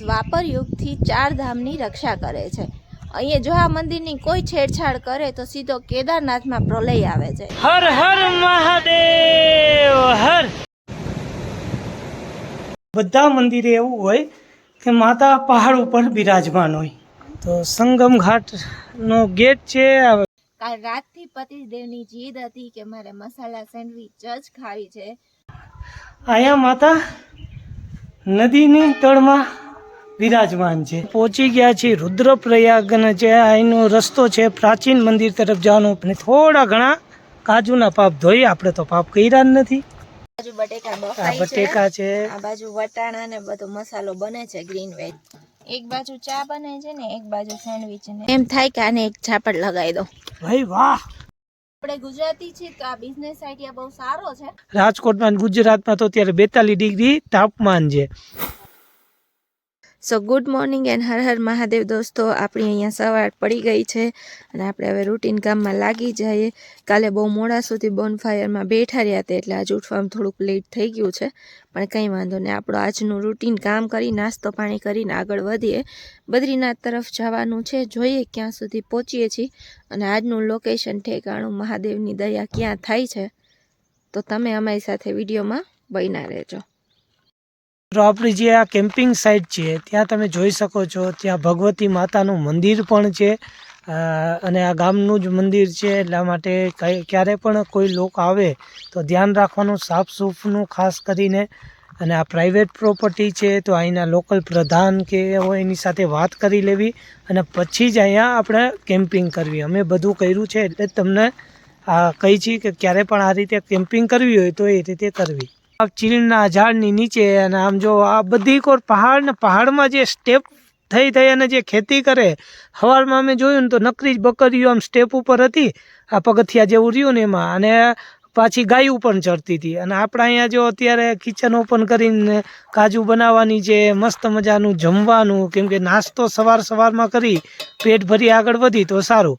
દ્વાપર યુગથી ચાર ધામની રક્ષા કરે છે. અહીંયા જો આ મંદિરની કોઈ છેડછાડ કરે તો સીધો કેદારનાથમાં પ્રલય આવે છે. હર હર મહાદેવ હર. બધા મંદિરે એવું હોય કે માતા પહાડ ઉપર બિરાજમાન હોય. તો સંગમ ઘાટનો ગેટ છે કાલ રાતથી પતિદેવની જીદ હતી કે મારે મસાલા સેન્ડવિચ જ ખાવી છે. અહીંયા માતા નદીની તળમાં બિરાજમાન છે. પહોંચી ગયા છીએ રુદ્રપ્રયાગ જે અહીંનો રસ્તો છે પ્રાચીન મંદિર તરફ જવાનો. અને થોડા ઘણા કાજુના પાપ ધોઈ આપણે તો પાપ કર્યા જ નથી. બાજુ બટેકા આ બટેકા છે. આ બાજુ વટાણા ને બધો મસાલો બને છે ગ્રીન વેજ એક બાજુ ચા બને છે ને એક બાજુ સેન્ડવિચ ને. એમ થાય કે આને એક ઝાપડ લગાવી દો. ભાઈ વાહ! આપણે ગુજરાતી છીએ તો આ બિઝનેસ આઈડિયા બહુ સારો છે. રાજકોટમાં અને ગુજરાતમાં તો અત્યારે બેતાલીસ ડિગ્રી તાપમાન છે. So good morning and Har Har Mahadev. દોસ્તો, આપણી અહીંયા સવાર પડી ગઈ છે અને આપણે હવે રૂટીન કામમાં લાગી જઈએ. કાલે બહુ મોડા સુધી બોનફાયરમાં બેઠા રહ્યા હતા એટલે આજે ઉઠવામાં થોડુંક લેટ થઈ ગયું છે. પણ કંઈ વાંધો નહીં, આપણું આજનું રૂટીન કામ કરી, નાસ્તો પાણી કરીને આગળ વધીએ. બદ્રીનાથ તરફ જવાનું છે, જોઈએ ક્યાં સુધી પહોંચીએ છીએ. અને આજનું લોકેશન ઠેકાણું મહાદેવની દયા ક્યાં થાય છે, તો તમે અમારી સાથે વિડીયોમાં બન્યા રહેજો. તો આપણી જે આ કેમ્પિંગ સાઇટ છે, ત્યાં તમે જોઈ શકો છો, ત્યાં ભગવતી માતાનું મંદિર પણ છે અને આ ગામનું જ મંદિર છે, એટલા માટે કંઈ, ક્યારે પણ કોઈ લોક આવે તો ધ્યાન રાખવાનું સાફ સૂફનું ખાસ કરીને. અને આ પ્રાઇવેટ પ્રોપર્ટી છે, તો અહીંના લોકલ પ્રધાન કે હોય એની સાથે વાત કરી લેવી અને પછી જ અહીંયા આપણે કેમ્પિંગ કરવી. અમે બધું કર્યું છે, એટલે તમને આ કહી છીએ કે ક્યારે પણ આ રીતે કેમ્પિંગ કરવી હોય તો એ રીતે કરવી. ચીલના ઝાડની નીચે અને આમ જો આ બધી કોર પહાડ ને પહાડમાં જે સ્ટેપ થઈ થઈ અને જે ખેતી કરે, હવારમાં અમે જોયું ને તો નકરી જ બકરીઓ આમ સ્ટેપ ઉપર હતી, આ પગથિયા જેવું રહ્યું ને એમાં. અને પાછી ગાયું પણ ચડતી હતી. અને આપણે અહીંયા જો અત્યારે કિચન ઓપન કરીને કાજુ બનાવવાની છે મસ્ત મજાનું જમવાનું, કેમ કે નાસ્તો સવાર સવારમાં કરી, પેટ ભરી આગળ વધી તો સારું.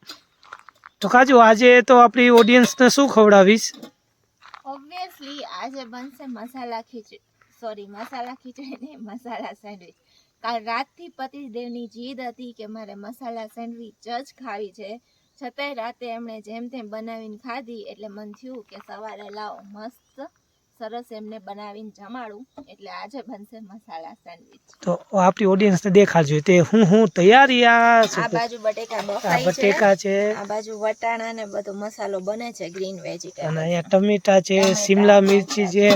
તો કાજુ, આજે તો આપણી ઓડિયન્સને શું ખવડાવીશ? ઓબ્વિયસલી આજે બનશે મસાલા ખીચડી. સોરી મસાલા ખીચડી ને મસાલા સેન્ડવિચ કાલ રાતથી પતિદેવની જીદ હતી કે મારે મસાલા સેન્ડવિચ જ ખાવી છે. છતાંય રાતે એમણે જેમ તેમ બનાવીને ખાધી એટલે મન થયું કે સવારે લાવો મસ્ત સરસ એમને બનાવીને જમાડું. એટલે આજે બનશે મસાલા સેન્ડવિચ. તો આપણી ઓડિયન્સને દેખાડજો. તે હું હું તૈયારી આ આ બાજુ બટેકા બફાઈ છે. બટેકા છે. આ બાજુ વટાણા ને બધો મસાલો બને છે ગ્રીન અને અહીંયા ટમેટા છે શિમલા મિરચી છે.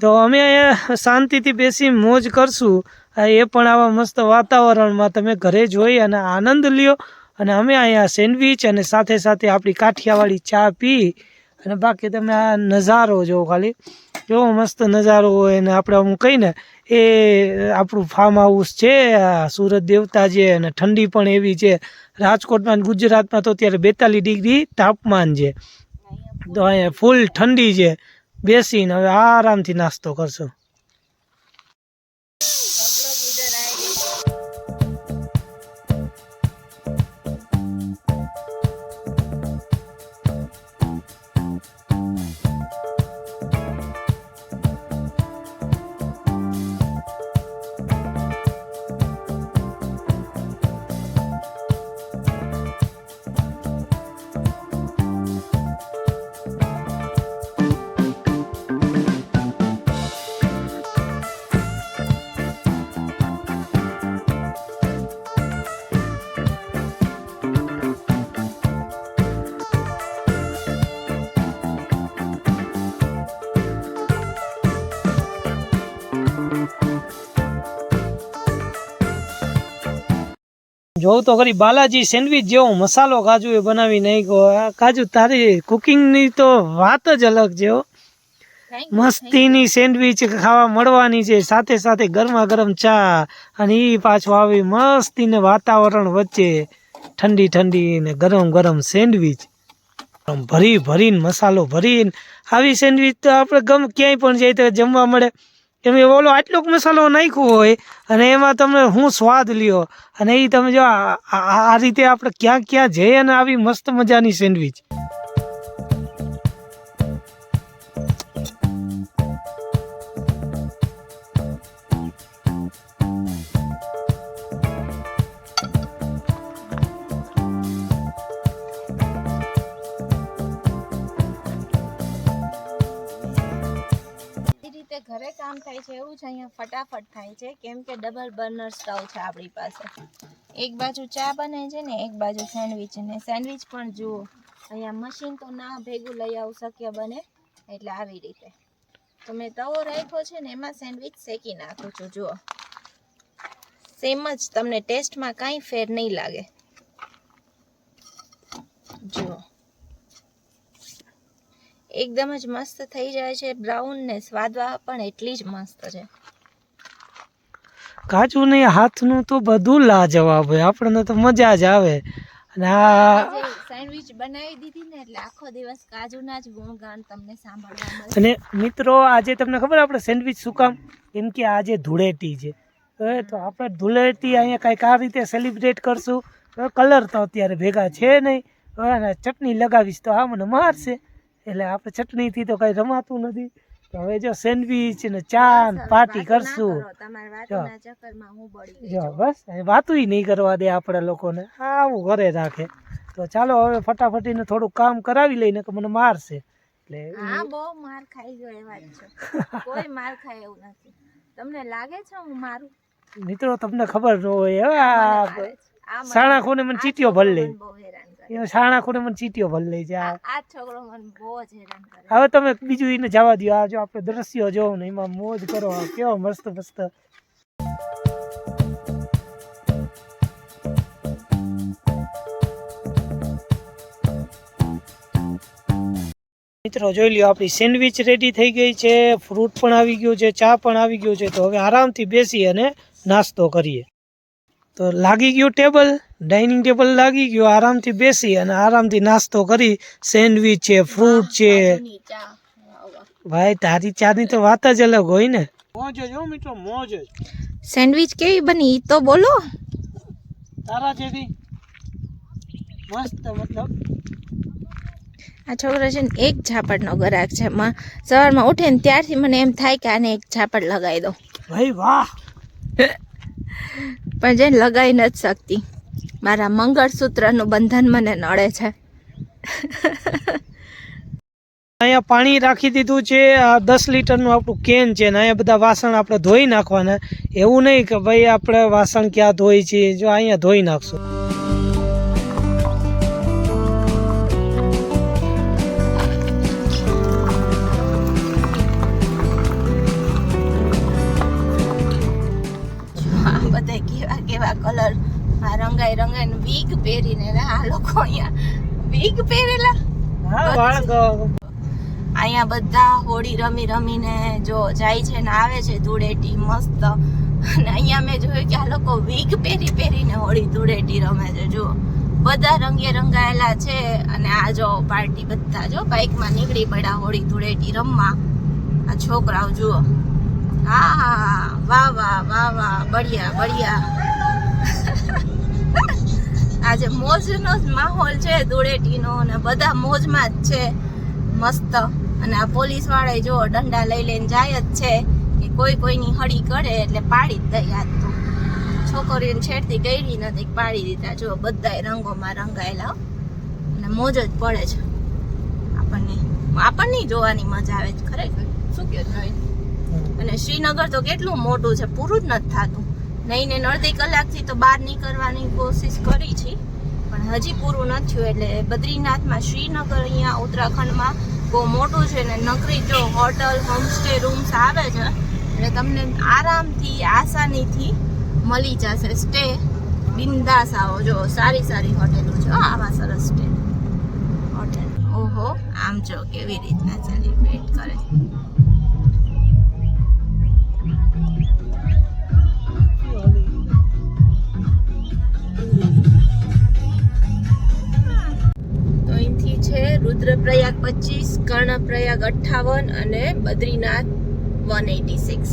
તો અમે અહીંયા શાંતિથી બેસી મોજ કરશું. એ પણ આવા મસ્ત વાતાવરણમાં તમે ઘરે જોઈ અને આનંદ લ્યો. અને અમે અહીંયા સેન્ડવીચ અને સાથે સાથે આપણી કાઠિયાવાડી ચા પી. અને બાકી તમે આ નજારો જો ખાલી કેવો મસ્ત નજારો હોય અને આપણે હું કહીને એ આપણું ફાર્મ હાઉસ છે, આ સુરત દેવતા છે અને ઠંડી પણ એવી છે. રાજકોટમાં ગુજરાતમાં તો અત્યારે બેતાલીસ ડિગ્રી તાપમાન છે. તો અહીંયા ફૂલ ઠંડી છે. બેસીને હવે આરામથી નાસ્તો કરશો. જોઉં તો ખરી બાલાજી સેન્ડવિચ જેવો મસાલો કાજુ એ બનાવી નાખ્યો. આ કાજુ તારી કુકિંગની તો વાત જ અલગ છે મસ્તીની સેન્ડવિચ ખાવા મળવાની છે સાથે સાથે ગરમા ગરમ ચા અને એ પાછું આવી મસ્તીને વાતાવરણ વચ્ચે ઠંડી ઠંડી ને ગરમ ગરમ સેન્ડવિચ. ભરી ભરીને મસાલો ભરીને આવી સેન્ડવિચ તો આપણે ગમ ક્યાંય પણ જઈએ તો જમવા મળે. એ ઓલો આટલો મસાલો નાખ્યો હોય અને એમાં તમે હું સ્વાદ લ્યો અને એ તમે જો આ રીતે આપણે ક્યાં ક્યાં જઈએ અને આવી મસ્ત મજાની સેન્ડવિચ. થાય છે, એવું છે અહીંયા ફટાફટ થાય છે, કેમ કે ડબલ બર્નર સ્ટવ છે આપણી પાસે. એક બાજુ ચા બને છે ને, એક બાજુ સેન્ડવિચ ને સેન્ડવિચ પણ જુઓ. અહીંયા મશીન તો ના ભેગું લઈ આવું શક્ય બને, એટલે આવી રીતે. તો મેં તવો રાખ્યો છે ને, એમાં સેન્ડવિચ શેકી નાખું છું, જુઓ. સેમ જ તમને ટેસ્ટમાં કાંઈ ફેર નહીં લાગે. જુઓ. એકદમ જ મસ્ત થઈ જાય છે. બ્રાઉન ને સ્વાદવા પણ એટલી જ મસ્ત છે. કાજુને હાથનું તો બધું લાજવાબ હોય. આપણને તો મજા જ આવે. અને આ સેન્ડવિચ બનાવી દીધી ને એટલે આખો દિવસ કાજુના જ ગુણગાન તમને સાંભળવા મળે અને મિત્રો આજે તમને ખબર આપણે સેન્ડવિચ શું કામ? કેમ કે આજે ધૂળેટી છે. હવે તો આપણે ધૂળેટી અહીંયા કાંઈક આ રીતે સેલિબ્રેટ કરશું. કલર તો અત્યારે ભેગા છે નહીં. હવે ચટણી લગાવીશ તો આ મને મારશે. એટલે આપણે ચટણીથી તો કંઈ રમાતું નથી. તો હવે જો સેન્ડવિચ ને ચા ને પાર્ટી કરશું. જો. બસ વાતુંય નહીં કરવા દે આપણે લોકોને. આવું ઘરે રાખે. તો ચાલો હવે ફટાફટીને થોડું કામ કરાવી લઈને કે મને મારશે. એટલે હા બહુ માર ખાઈ ગયો એ વાત છે. કોઈ માર ખાય એવું નથી. તમને લાગે છે હું મારું? મિત્રો તમને ખબર ન હોય. હવે આ સાણા ખૂણે મને ચીટીઓ ભરી લે મને બહુ હેરાન કરે એ સાણા ખોડે મને ચીટીઓ ભલ લઈ છે આ છોકરો મને બહુ જ હેરાન કરે. હવે તમે બીજું એને જવા દો આ જો આપણે દ્રશ્યો જોવો ને એમાં મોજ કરો. કેવો મસ્ત મસ્ત. મિત્રો જોઈ લ્યો આપણી સેન્ડવિચ રેડી થઈ ગઈ છે. ફ્રૂટ પણ આવી ગયું છે ચા પણ આવી ગયું છે. તો હવે આરામથી બેસી અને નાસ્તો કરીએ. તો લાગી ગયું ટેબલ ડાઇનિંગ ટેબલ લાગી ગયું આરામથી બેસી અને આરામથી નાસ્તો કરી સેન્ડવીચ છે ફ્રૂટ છે. ભાઈ તારી ચાની તો વાત જ અલગ હોય ને. મોજ જ મિત્રો મોજ સેન્ડવિચ કેવી બની તો બોલો. તારા જેવી. મસ્ત મતલબ. આ છોકરો છે ને એક ઝાપડનો ગરાક છે. માં સવારમાં ઉઠે ને ત્યારથી મને એમ થાય કે આને એક ઝાપડ લગાવી દો ભાઈ વાહ. પણ જેને લગાવી નથી શકતી. મારા મંગળસૂત્રનું બંધન મને નડે છે. અહીંયા પાણી રાખી દીધું છે, આ દસ લીટરનું આપણું કેન છે ને, અહીંયા બધા વાસણ આપણે ધોઈ નાખવાના. એવું નહીં કે ભાઈ આપણે વાસણ ક્યાં ધોઈ છીએ જો અહીંયા ધોઈ નાખશું. અહીંયા પહેરેલા? અહીંયા બધા હોળી રમી રમીને જો જાય છે ને આવે છે ધૂળેટી મસ્ત. અને અહીંયા મેં જોયું કે આ લોકો વીગ પહેરી પહેરીને હોળી ધૂળેટી રમે છે. જો બધા રંગે રંગાયેલા છે. અને આ જો પાર્ટી બધા જો બાઇકમાં નીકળી પડ્યા હોળી ધૂળેટી રમવા. આ છોકરાઓ જુઓ. હા. વાહ વાહ વાહ વાહ. બઢિયા બઢિયા. આજે મોજનો જ માહોલ છે ધૂળેટીનો અને બધા મોજમાં જ છે. મસ્ત. અને આ પોલીસવાળા જો દંડા લઈ લઈને જાય જ છે કે કોઈ કોઈની હળી કરે એટલે પાડી જ દઈ આજ તો. છોકરીઓને છેડતી કરી નથી પાડી દીધા. જો બધાય રંગોમાં રંગાયેલા અને મોજ જ પડે છે. આપણને. આપણને જોવાની મજા આવે છે. ખરેખર. શું કહેવાય અને શ્રીનગર તો કેટલું મોટું છે પૂરું જ નથી થતું. નહીં, ને અડધી કલાકથી તો બહાર નીકળવાની કોશિશ કરી છે. પણ હજી પૂરું નથી થયું, એટલે બદ્રીનાથમાં શ્રીનગર અહીંયા ઉત્તરાખંડમાં બહુ મોટું છે ને નકરી જો હોટલ હોમસ્ટે રૂમ્સ આવે છે, એટલે તમને આરામથી, આસાનીથી મળી જશે. સ્ટે બિંદાસ આવો. જો, સારી સારી હોટેલો છે. આવા સરસ સ્ટે હોટેલ ઓહો, આમ જો કેવી રીતના સેલિબ્રેટ કરે. પચીસ કર્ણપ્રયાગ અઠ્ઠાવન અને બદ્રીનાથ વન એટી સિક્સ.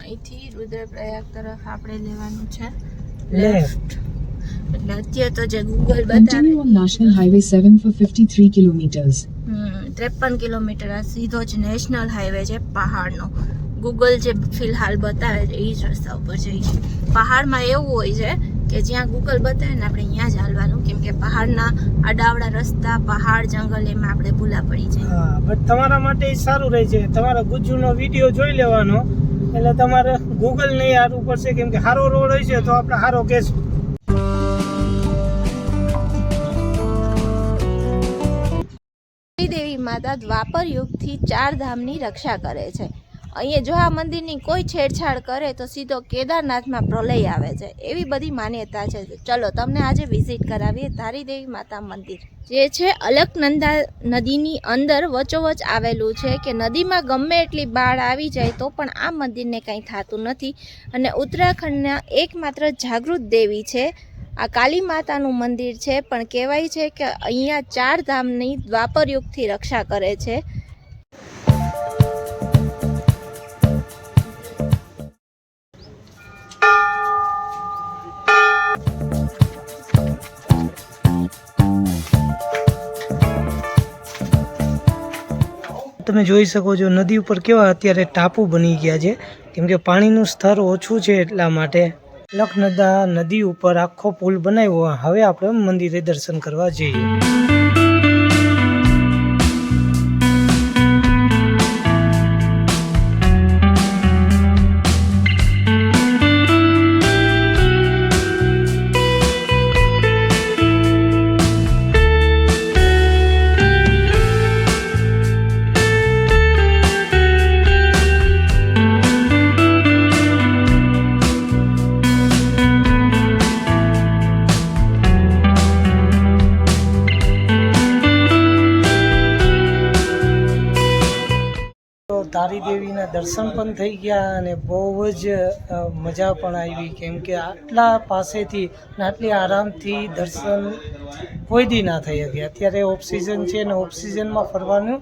અહીંથી રુદ્રપ્રયાગ તરફ આપણે લેવાનું છે. લેફ્ટ એટલે અત્યારે તો જે ગૂગલ બતાવે. National Highway 7 for 53 kilometers. ત્રેપન કિલોમીટર. આ સીધો જ નેશનલ હાઈવે છે પહાડનો. ગૂગલ જે ફિલહાલ બતાવે છે એ જ રસ્તા ઉપર જઈએ પહાડમાં એવું હોય છે કે જ્યાં ગૂગલ બતાવે ને આપણે ત્યાં જ હાલવાનું કેમ કે પહાડના આડાવડા રસ્તા પહાડ જંગલ એમાં આપણે ભૂલા પડી જાય. હા બટ તમારા માટે સારું રહે છે. તમારા ગુજ્જુનો વીડિયો જોઈ લેવાનો એટલે તમારે ગૂગલ નહીં હારવું પડશે કેમ કે સારો રોડ હોય છે તો આપણે સારો કેસ દેવી માતા દ્વાપર યુગથી ચાર ધામની રક્ષા કરે છે. અહીંયા જો આ મંદિરની કોઈ છેડછાડ કરે તો સીધો કેદારનાથમાં પ્રલય આવે છે. એવી બધી માન્યતા છે. ચલો, તમને આજે વિઝિટ કરાવીએ ધારીદેવી માતા મંદિર. જે છે અલકનંદા નદીની અંદર વચોવચ આવેલું છે કે નદીમાં ગમે એટલી બાળ આવી જાય તો પણ આ મંદિરને કંઈ થતું નથી. અને ઉત્તરાખંડના એકમાત્ર જાગૃત દેવી છે. આ કાલી માતાનું મંદિર છે, પણ કહેવાય છે કે અહીંયા ચાર ધામની દ્વાપર યુગથી રક્ષા કરે છે. તમે જોઈ શકો છો, નદી ઉપર કેવા અત્યારે ટાપુ બની ગયા છે. કેમ કે પાણીનું સ્તર ઓછું છે એટલા માટે. લખનદા નદી ઉપર આખો પુલ બનાવ્યો. હવે આપણે મંદિરે દર્શન કરવા જઈએ. દર્શન પણ થઈ ગયા અને બહુ જ મજા પણ આવી. કેમ કે આટલા પાસેથી અને આટલી આરામથી દર્શન કોઈ દી ના થઈ શકે. અત્યારે ઓફ સિઝન છે ને ઓફ સિઝનમાં ફરવાનું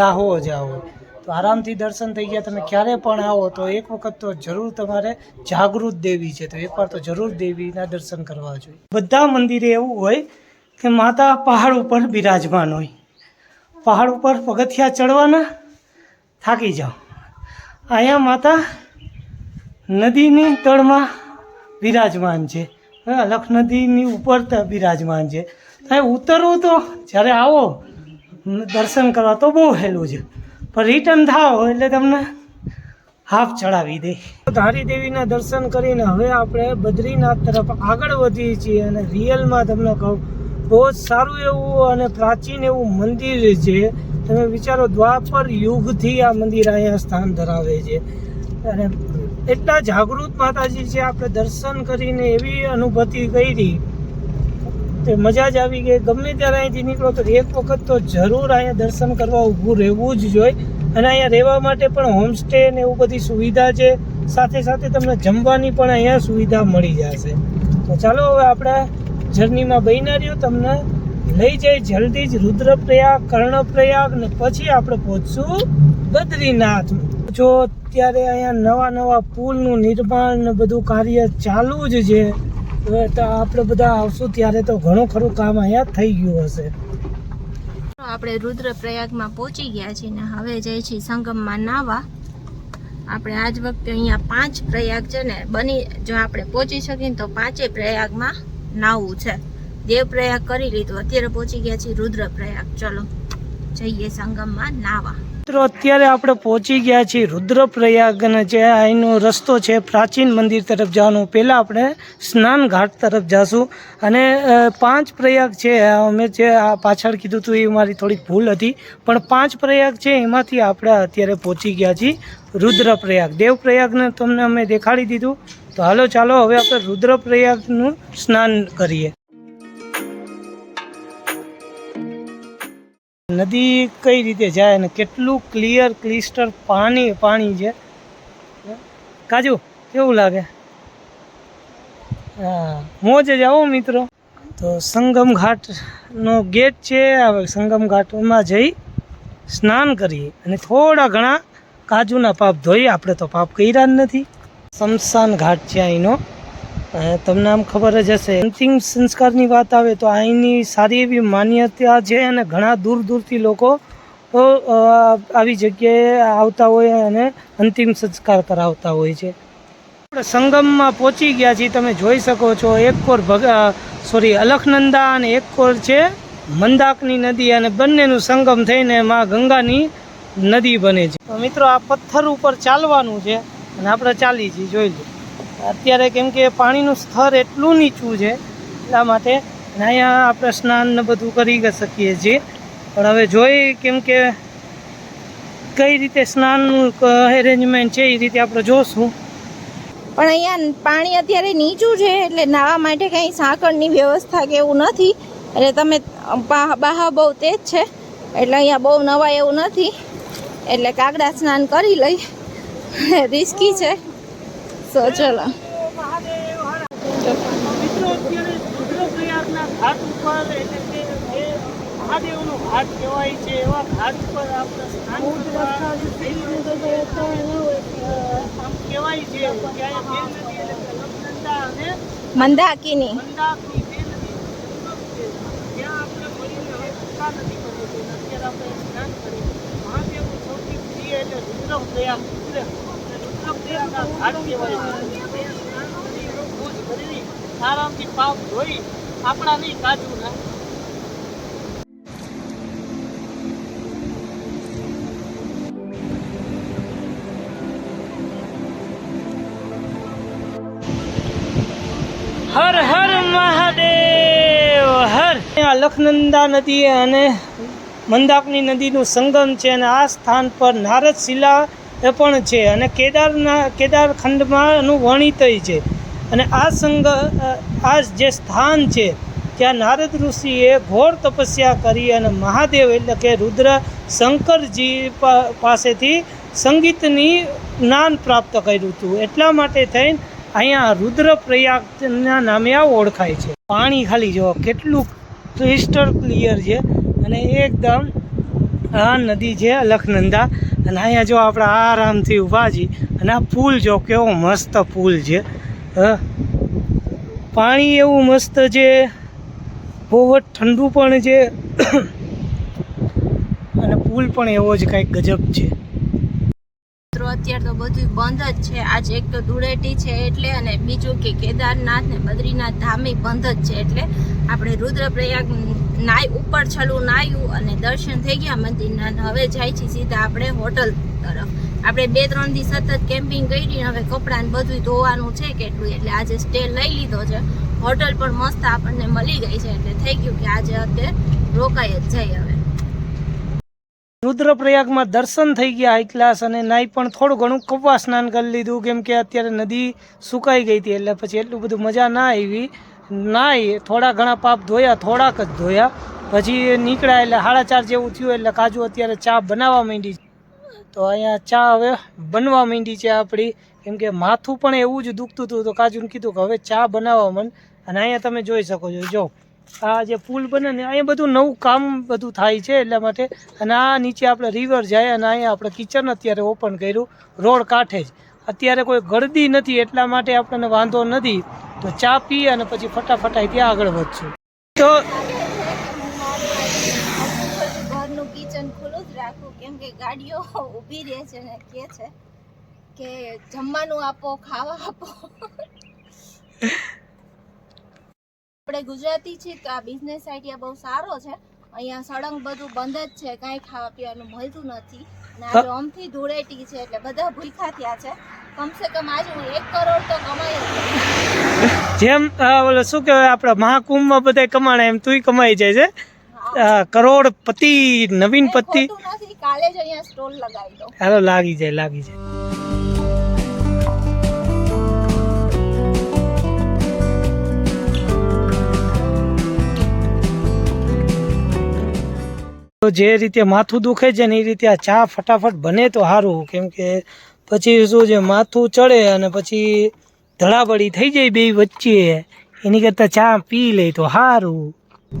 લાહો જ આવો. તો આરામથી દર્શન થઈ ગયા. તમે ક્યારે પણ આવો તો એક વખત તો જરૂર તમારે જાગૃત દેવી છે. તો એકવાર તો જરૂર દેવીના દર્શન કરવા જોઈએ. બધા મંદિરે એવું હોય કે માતા પહાડ ઉપર બિરાજમાન હોય. પહાડ ઉપર પગથિયા ચડવાના થાકી જાઓ. અહીંયા માતા નદીની તળમાં બિરાજમાન છે. અલખ નદીની ઉપર બિરાજમાન છે. તમે ઉતરવું તો જ્યારે આવો દર્શન કરવા તો બહુ હેલું છે. પણ રિટર્ન થાવ એટલે તમને હાફ ચડાવી દે. ધારી દેવીના દર્શન કરીને હવે આપણે બદ્રીનાથ તરફ આગળ વધીએ છીએ અને રિયલમાં તમને કહું, બહુ જ સારું એવું અને પ્રાચીન એવું મંદિર છે. તમે વિચારો, દ્વાપર યુગથી આ મંદિર અહીંયા સ્થાન ધરાવે છે. અને એટલા જાગૃત માતાજી છે આપણે દર્શન કરીને એવી અનુભૂતિ કરી તે મજા જ આવી ગઈ. ગમે ત્યારે અહીંથી નીકળો તો એક વખત તો જરૂર અહીંયા દર્શન કરવા ઊભું રહેવું જ જોઈએ. અને અહીંયા રહેવા માટે પણ હોમસ્ટે ને એવું બધી સુવિધા છે. સાથે સાથે તમને જમવાની પણ અહીંયા સુવિધા મળી જશે. તો ચાલો હવે આપણે જર્નીમાં બહીના રહ્યું તમને લઈ જઈ જલ્દી જ રુદ્રપ્રયાગ, કર્ણપ્રયાગ ને પછી આપણે પહોંચશું બદ્રીનાથ. જો અત્યારે અહીંયા નવા નવા પુલનું નિર્માણ ને બધું કાર્ય ચાલુ જ છે, હવે તો આપણે બધા આવશું ત્યારે તો ઘણું ખરું કામ અહીંયા થઈ ગયું હશે. આપણે રુદ્રપ્રયાગમાં પહોંચી ગયા છીએ ને હવે જઈએ છીએ સંગમમાં નાવા. આપણે આજ વખતે અહીંયા પાંચ પ્રયાગ છે ને બની, જો આપણે પહોંચી શકીએ તો પાંચે પ્રયાગમાં નાવું છે. દેવ પ્રયાગ કરી લીધું. અત્યારે પહોંચી ગયા છીએ રુદ્રપ્રયાગ. ચલો, જઈએ સંગમમાં નાવા. મિત્રો, અત્યારે આપણે પહોંચી ગયા છીએ રુદ્રપ્રયાગ અને જે અહીંનો રસ્તો છે પ્રાચીન મંદિર તરફ જવાનું. પહેલાં આપણે સ્નાન ઘાટ તરફ જઈશું અને પાંચ પ્રયાગ છે, અમે જે આ પાછળ કીધું હતું એ મારી થોડીક ભૂલ હતી. પણ પાંચ પ્રયાગ છે એમાંથી આપણે અત્યારે પહોંચી ગયા છીએ રુદ્રપ્રયાગ. દેવપ્રયાગને તમને અમે દેખાડી દીધું. તો હાલો, ચાલો, હવે આપણે રુદ્રપ્રયાગનું સ્નાન કરીએ. નદી કઈ રીતે જાય ને કેટલું ક્લિયર ક્લિસ્ટર પાણી પાણી છે? કાજુ, કેવું લાગે? હા, મોજ જ આવો મિત્રો. તો સંગમ ઘાટનો ગેટ છે, હવે સંગમ ઘાટમાં જઈ સ્નાન કરીએ. અને થોડા ઘણા કાજુના પાપ ધોઈએ આપણે તો પાપ કર્યા જ નથી. શમશાન ઘાટ છે અહીંનો. તમને આમ ખબર જ હશે. અંતિમ સંસ્કારની વાત આવે તો અહીંની સારી એવી માન્યતા છે અને ઘણા દૂર દૂરથી લોકો આવી જગ્યાએ આવતા હોય અને અંતિમ સંસ્કાર કરાવતા હોય છે. આપણે સંગમમાં પહોંચી ગયા છીએ, તમે જોઈ શકો છો. એક કોર ભગ સોરી અલખનંદા અને એક કોર છે મંદાકની નદી અને બંનેનું સંગમ થઈને માં ગંગાની નદી બને છે. મિત્રો, આ પથ્થર ઉપર ચાલવાનું છે અને આપણે ચાલી છીએ, જોઈ લો. અત્યારે કેમ કે પાણીનું સ્તર એટલું નીચું છે એટલા માટે અહીંયા આપણે સ્નાન ને બધું કરી શકીએ છીએ. પણ હવે જોઈ કેમ કે કઈ રીતે સ્નાનનું એરેન્જમેન્ટ છે એ રીતે આપણે જોશું. પણ અહીંયા પાણી અત્યારે નીચું છે એટલે નાહવા માટે કંઈ સાંકળની વ્યવસ્થા કે એવું નથી. એટલે તમે બહા, બહુ તેજ છે. એટલે અહીંયા બહુ નવા એવું નથી. એટલે કાગડા સ્નાન કરી લઈ. રિસ્કી છે. સો ચલો મિત્રો અત્યારે રુદ્રપ્રયાગના ઘાટ ઉપર એટલે કે જે મહાદેવનો ઘાટ કહેવાય છે એવા ઘાટ પર આપણે સ્નાન આમ કહેવાય છે અહીંયા બે નદી એટલે અને મંદાકીની. મંદાકની બે નદી. ત્યાં આપણે મળીને હવે નદી બને છે અત્યારે આપણે સ્નાન કરીએ મહાદેવનું સૌથી પ્રિય એટલે રુદ્રપ્રયાગ રુદ્ર. હર હર મહાદેવ, હર. અહીંયા લખનંદા નદી અને મંદાકની નદીનું સંગમ છે અને આ સ્થાન પર નારદ શિલા પણ છે. અને કેદારના, કેદારખંડમાંનું વર્ણિતય છે. અને આ સંગ આ જે સ્થાન છે, ત્યાં નારદ ઋષિએ ઘોર તપસ્યા કરી અને મહાદેવ એટલે કે રુદ્ર શંકરજી પાસેથી સંગીતની જ્ઞાન પ્રાપ્ત કર્યું હતું. એટલા માટે થઈને અહીંયા રુદ્રપ્રયાગના નામે આ ઓળખાય છે. પાણી ખાલી જો કેટલું ક્રિસ્ટલ ક્લિયર છે. અને એકદમ આ નદી છે અલખનંદા. અને અહીંયા જો આપણે આરામથી ઊભા છીએ અને આ પુલ જો કેવો મસ્ત પુલ છે. પાણી એવું મસ્ત છે, બહુ જ ઠંડુ પણ છે, અને પુલ પણ એવો જ કાંઈક ગજબ છે અત્યારે તો બધું બંધ જ છે આજ એક તો ધૂળેટી છે એટલે અને બીજું કે કેદારનાથ ને બદ્રીનાથ ધામે બંધ જ છે એટલે આપણે રુદ્રપ્રયાગ નાય ઉપર છલું નાયું અને દર્શન થઈ ગયા મંદિરના. હવે જાય છે સીધા આપણે હોટલ તરફ. આપણે બે ત્રણ દી સતત કેમ્પિંગ કરી, હવે કપડાં બધું ધોવાનું છે કેટલું, એટલે આજે સ્ટે લઈ લીધો છે. હોટલ પણ મસ્ત આપણને મળી ગઈ છે, એટલે થઈ ગયું કે આજે અત્યારે રોકાઈ જ જાય હવે. રુદ્રપ્રયાગમાં દર્શન થઈ ગયા, હાઈ ક્લાસ, અને નાઈ પણ થોડું ઘણું કપવા સ્નાન કરી લીધું, કેમ કે અત્યારે નદી સુકાઈ ગઈ હતી, એટલે પછી એટલું બધું મજા ના આવી. નાઈ થોડા ઘણા પાપ ધોયા, થોડાક જ ધોયા. પછી નીકળ્યા એટલે સાડા ચાર જેવું થયું એટલે કાજુ અત્યારે ચા બનાવવા માંડી તો અહીંયા ચા હવે બનવા માંડી છે આપણી. કેમ કે માથું પણ એવું જ દુખતું હતું તો કાજુને કીધું કે હવે ચા બનાવવા મન. અને અહીંયા તમે જોઈ શકો છો, જો. આ જે પુલ બને ને, અહીંયા બધું નવું કામ બધું થાય છે એટલા માટે. અને આ નીચે આપણે રિવર જાય અને અહીંયા આપણે કિચન અત્યારે ઓપન કર્યું. રોડ કાંઠે જ. અત્યારે કોઈ ગળદી નથી એટલા માટે આપણને વાંધો નથી. તો ચા પી અને પછી ફટાફટ ત્યાં આગળ વધશું. તો ઘરનું કિચન ખુલ્લું જ રાખવું કેમ કે ગાડીઓ ઊભી રહે છે ને કે છે કે જમવાનું આપો ખાવા આપો. આપણે ગુજરાતી છીએ તો આ બિઝનેસ આઈડિયા બહુ સારો છે. અહીંયા સળંગ બધું બંધ જ છે કાંઈ ખાવા પીવાનું મળતું નથી. અને આજે અમથી ધૂળેટી છે એટલે બધા ભૂખ્યા થયા છે. કમસે કમ આજે હું એક કરોડ તો કમાઈ જેમ ઓલો શું કહેવાય આપણે મહાકુંભમાં બધા કમાણે એમ તુંય કમાઈ જાય છે. કરોડપતિ નવીન પતિ. કાલે જ અહીંયા સ્ટોલ લગાવી દો હાલો લાગી જાય લાગી જાય. તો જે રીતે માથું દુખે છે ને એ રીતે આ ચા ફટાફટ બને તો સારું કેમ કે પછી શું છે માથું ચડે અને પછી ધડાબડી થઈ જાય બે વચ્ચે. એની કરતાં ચા પી લે તો સારું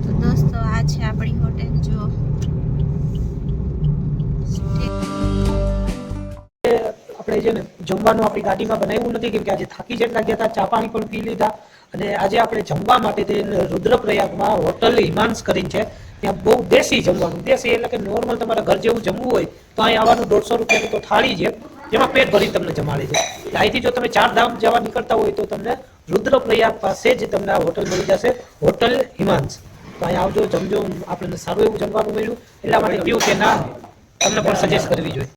તો દોસ્તો આ છે આપણી હોટેલ જો આપણે છે ને જમવાનું આપણી ગાડીમાં બનાવ્યું નથી કેમ કે આજે થાકી જેટલા ગયા હતા ચા પાણી પણ પી લીધા. અને આજે આપણે જમવા માટે રુદ્રપ્રયાગમાં હોટલ હિમાંસ કરીને છે. ત્યાં બહુ દેશી જમવાનું, દેશી એટલે કે નોર્મલ તમારા ઘર જેવું જમવું હોય, તો અહીં આવવાનું દોઢસો રૂપિયાની તો થાળી છે, જેમાં પેટ ભરી તમને જમાડે છે. અહીંથી જો તમે ચાર ધામ જવા નીકળતા હોય, તો તમને રુદ્રપ્રયાગ પાસે જ તમને આ હોટલ મળી જશે, હોટલ હિમાંશ. તો અહીંયા આવજો, જમજો, આપણને સારું એવું જમવાનું મળ્યું, એટલા માટે કહ્યું કે ના, તમને પણ સજેસ્ટ કરવી જોઈએ.